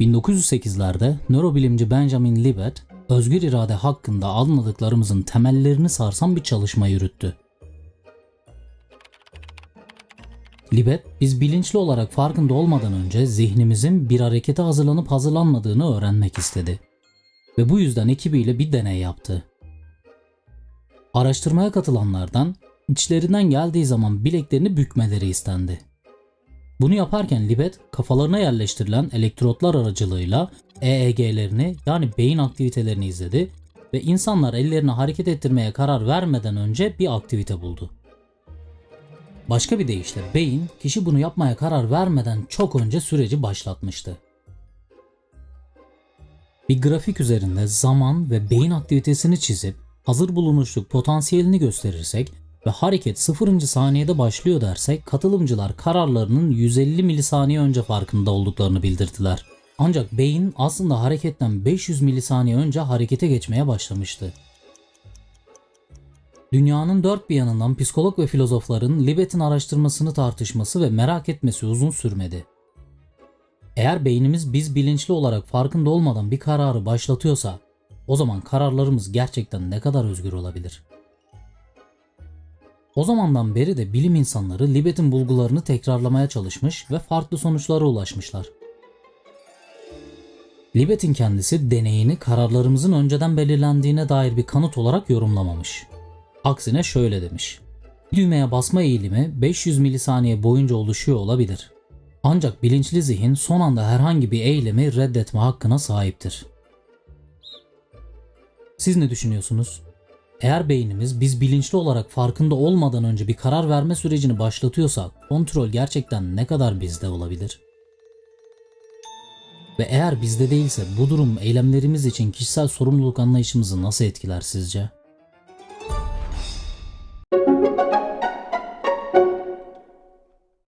...1908'lerde nörobilimci Benjamin Libet, özgür irade hakkında anladıklarımızın temellerini sarsan bir çalışma yürüttü. Libet, biz bilinçli olarak farkında olmadan önce zihnimizin bir harekete hazırlanıp hazırlanmadığını öğrenmek istedi. Ve bu yüzden ekibiyle bir deney yaptı. Araştırmaya katılanlardan içlerinden geldiği zaman bileklerini bükmeleri istendi. Bunu yaparken Libet kafalarına yerleştirilen elektrotlar aracılığıyla EEG'lerini yani beyin aktivitelerini izledi ve insanlar ellerini hareket ettirmeye karar vermeden önce bir aktivite buldu. Başka bir deyişle beyin kişi bunu yapmaya karar vermeden çok önce süreci başlatmıştı. Bir grafik üzerinde zaman ve beyin aktivitesini çizip hazır bulunuşluk potansiyelini gösterirsek ve hareket 0. saniyede başlıyor dersek katılımcılar kararlarının 150 milisaniye önce farkında olduklarını bildirdiler. Ancak beyin aslında hareketten 500 milisaniye önce harekete geçmeye başlamıştı. Dünyanın dört bir yanından psikolog ve filozofların Libet'in araştırmasını tartışması ve merak etmesi uzun sürmedi. Eğer beynimiz biz bilinçli olarak farkında olmadan bir kararı başlatıyorsa o zaman kararlarımız gerçekten ne kadar özgür olabilir? O zamandan beri de bilim insanları Libet'in bulgularını tekrarlamaya çalışmış ve farklı sonuçlara ulaşmışlar. Libet'in kendisi deneyini kararlarımızın önceden belirlendiğine dair bir kanıt olarak yorumlamamış. Aksine şöyle demiş. Düğmeye basma eğilimi 500 milisaniye boyunca oluşuyor olabilir. Ancak bilinçli zihin son anda herhangi bir eylemi reddetme hakkına sahiptir. Siz ne düşünüyorsunuz? Eğer beynimiz biz bilinçli olarak farkında olmadan önce bir karar verme sürecini başlatıyorsa kontrol gerçekten ne kadar bizde olabilir? Ve eğer bizde değilse bu durum eylemlerimiz için kişisel sorumluluk anlayışımızı nasıl etkiler sizce?